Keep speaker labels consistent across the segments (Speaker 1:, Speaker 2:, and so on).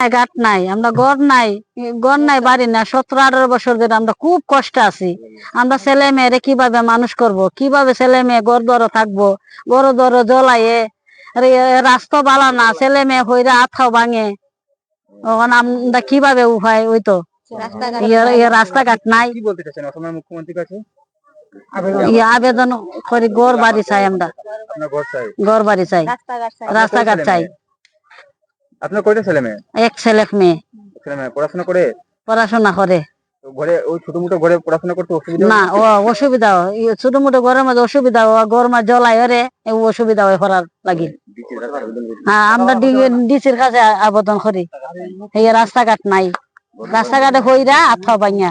Speaker 1: ঘাট নাই আমরা গড় নাই গড় নাই বাড়ি না সতেরো আঠারো বছর ধরে আমরা খুব কষ্ট আছি। আমরা ছেলে মেয়েরে কীভাবে মানুষ করব? কীভাবে ছেলে মেয়ে গড় দর থাকব? গড় দর জ্বলাইয়ে রাস্তা বালা না ছেলে মেয়ে হইরা আথাও ভাঙে। ওখানে আমরা কীভাবে উপায় ওই তো। ইয়ে- ইয়ে রাস্তাঘাট নাই।
Speaker 2: কি বলতে চাচ্ছেন অসমের মুখ্যমন্ত্রীর কাছে?
Speaker 1: ইয়ে আবেদন করি গড় বাড়ি চাই আমরা।
Speaker 2: ঘর
Speaker 1: গড় বাড়ি চাই। রাস্তাঘাট চাই।
Speaker 2: আপনার কয়টা ছেলে মেয়ে?
Speaker 1: এক ছেলে এক মেয়ে।
Speaker 2: ছেলে মেয়ে পড়াশোনা করে?
Speaker 1: পড়াশোনা করে।
Speaker 2: তো ঘরে ওই ছোট মোটো ঘরে পড়াশোনা করতে অসুবিধা
Speaker 1: না ও অসুবিধা ছোট মোটো ঘরের মধ্যে অসুবিধা হয় গরমা ওরে এই অসুবিধা হয় করার লাগি। হ্যাঁ আমরা ডিসির কাছে আবেদন করি। এই রাস্তাঘাট নাই। রাস্তাঘাটে হইরা আথা ভাঙিয়া।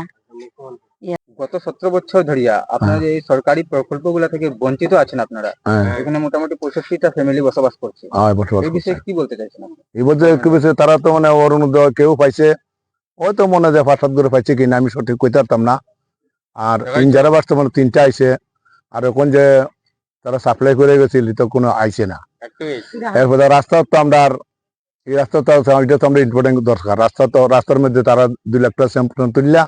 Speaker 2: গত সতেরো বছর ধরিয়া আপনার এই সরকারি প্রকল্পগুলো থেকে বঞ্চিত আছেন আপনারা?
Speaker 3: হ্যাঁ।
Speaker 2: এখানে মোটামুটি পঁয়ষট্টিটা ফ্যামিলি বসবাস করছে।
Speaker 3: হ্যাঁ
Speaker 2: এই বিষয়ে কি বলতে চাইছেন
Speaker 3: এই বলতে কি বলছে তারা তো মানে অরুণোদয় কেউ পাইছে। হয়তো মনে যায় পাঁচ সাত করে পাইছে কিনা আমি সঠিক কইতে পারতাম না। আর তিন যারা বাসতে মানে তিনটা আইছে। আর এখন যে তারা সাপ্লাই করে গেছিল তো কোনো আইছে না। এরপরে রাস্তা তো আমরা আর এই রাস্তা তো এটা তো আমরা ইম্পর্টেন্ট দরকার। রাস্তা তো রাস্তার মধ্যে তারা দুই লাখ টাকা স্যাম্পল তুললা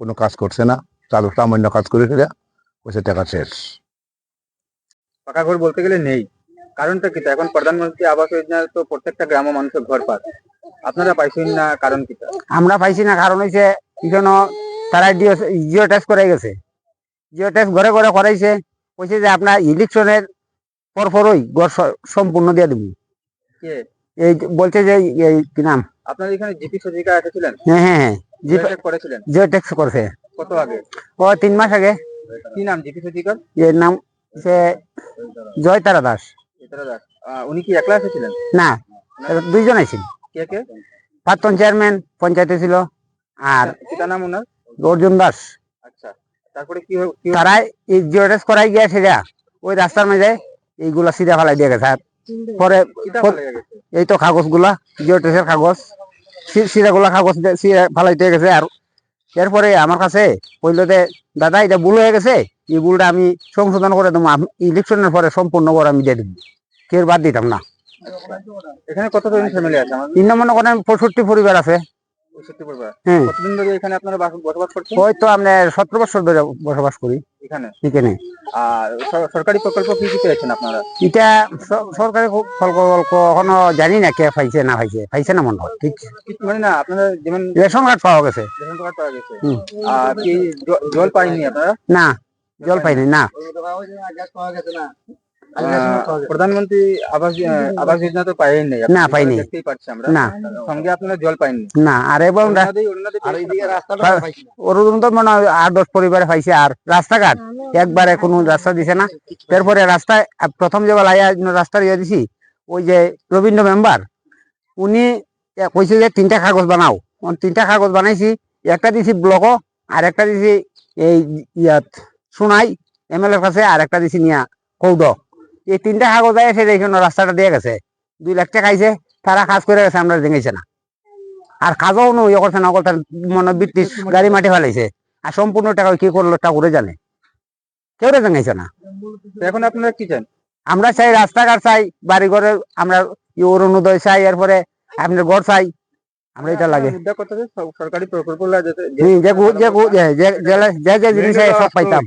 Speaker 3: কোনো কাজ করছে না। চালু সামান্য কাজ করে ফেলে পয়সা টাকা শেষ।
Speaker 2: পাকা ঘর বলতে গেলে নেই। কারণটা কি? এখন প্রধানমন্ত্রী আবাস যোজনা তো প্রত্যেকটা গ্রাম মানুষের ঘর পায়। আপনারা পাইছেন না কারণ কি
Speaker 4: আমরা পাইছি না কারণ হইছে এখানে তারা জিও টেস্ট করে গেছে। জিও টেস্ট ঘরে ঘরে করাইছে কইছে যে আপনার ইলেকশনের পর পরই ঘর সম্পূর্ণ দিয়ে দিব।
Speaker 2: কে?
Speaker 4: এই বলছে যে কি নাম?
Speaker 2: আপনার এখানে জিপি সজিকা এসেছিলেন?
Speaker 4: হ্যাঁ হ্যাঁ হ্যাঁ।
Speaker 2: জিপি করেছিলেন?
Speaker 4: জিও টেস্ট করছে।
Speaker 2: কত আগে?
Speaker 4: ও তিন মাস আগে।
Speaker 2: কি নাম সজিকার
Speaker 4: এর নাম সে জয় তারা দাস।
Speaker 2: চিত্রা দাস। উনি কি একলা এসেছিলেন
Speaker 4: না দুইজন আইছিল
Speaker 2: কে কে?
Speaker 4: প্রাক্তন চেয়ারম্যান পঞ্চায়েতে ছিল আর
Speaker 2: পিতা নাম ওনার?
Speaker 4: অর্জুন দাস।
Speaker 2: আচ্ছা তারপরে কি হয়ে-
Speaker 4: তারা এই করাই গিয়া সেটা ওই রাস্তার মাঝে এইগুলা সিধা ফেলাই দিয়ে গেছে আর পরে এই তো কাগজগুলা জিও টেসের কাগজ সিরা গুলা কাগজ দে- সিরা ফালাইতে গেছে আর এরপরে আমার কাছে কইলো যে দাদা এটা ভুল হয়ে গেছে। এই ভুলটা আমি সংশোধন করে দেবো। ইলেকশনের পরে সম্পূর্ণ করে আমি দিয়ে দেবো। কেউ বাদ দিতাম না।
Speaker 2: এখানে কতজন ফ্যামিলি আছে
Speaker 4: তিন মনে করেন পঁয়ষট্টি পরিবার আছে। হ্যাঁ। ওই আমরা সতেরো বছর ধরে বসবাস করি।
Speaker 2: এখানে?
Speaker 4: এখানে।
Speaker 2: আর সরকারি প্রকল্প কি কি পেয়েছেন আপনারা?
Speaker 4: এটা সরকারি প্রকল্প এখনও জানি না কে পাইছে না পাইছে। পাইছে না মনে হয় ঠিক?
Speaker 2: মানে না আপনারা যেমন
Speaker 4: রেশন কার্ড পাওয়া গেছে।
Speaker 2: রেশন কার্ড পাওয়া গেছে। আর কি জল পাইনি আপনারা?
Speaker 4: না জল পাইনি না।
Speaker 2: প্রধানমন্ত্রী আবাস আবাস যোজনা তো পাইনি নাই
Speaker 4: না, পাইনি।
Speaker 2: দেখতেই পাচ্ছি আমরা।
Speaker 4: না।
Speaker 2: সঙ্গে আপনারা জল পাইনি।
Speaker 4: না আর এবং? পা- ওরকম তো মনে হয় আট দশ পরিবারে পাইছে আর রাস্তাঘাট। একবারে কোনো রাস্তা দিছে না। তারপরে রাস্তায় প্রথম যে বেলা রাস্তা ইয়ে দিছি ওই যে রবীন্দ্র মেম্বার উনি কইছে যে তিনটা কাগজ বানাও। তিনটা কাগজ বানাইছি একটা দিছি ব্লক আর একটা দিছি এই ইয়াত সোনাই এম এল এর কাছে আর একটা দিছি নিয়া কৌদ। এই তিনটা কাগজ এসে এইখানে রাস্তাটা দিয়ে গেছে। দুই লাখ টাকা আইছে তারা কাজ করে গেছে আমরা দেখেছে না। আর কাজও নো ইয়ে করছে না করতে মনে ব্রিটিশ গাড়ি মাটি ফেলাইছে। আর সম্পূর্ণ টাকা কি করল ঠাকুরে জানে। কেউ জানাইছে না।
Speaker 2: এখন আপনারা কি চান?
Speaker 4: আমরা চাই রাস্তাঘাট চাই বাড়ি ঘরে আমরা ই অরুণোদয় চাই এরপরে আপনার ঘর চাই। আমরা এটা লাগে।
Speaker 2: সরকারি
Speaker 4: যে- যে যে জিনিস সব পাইতাম।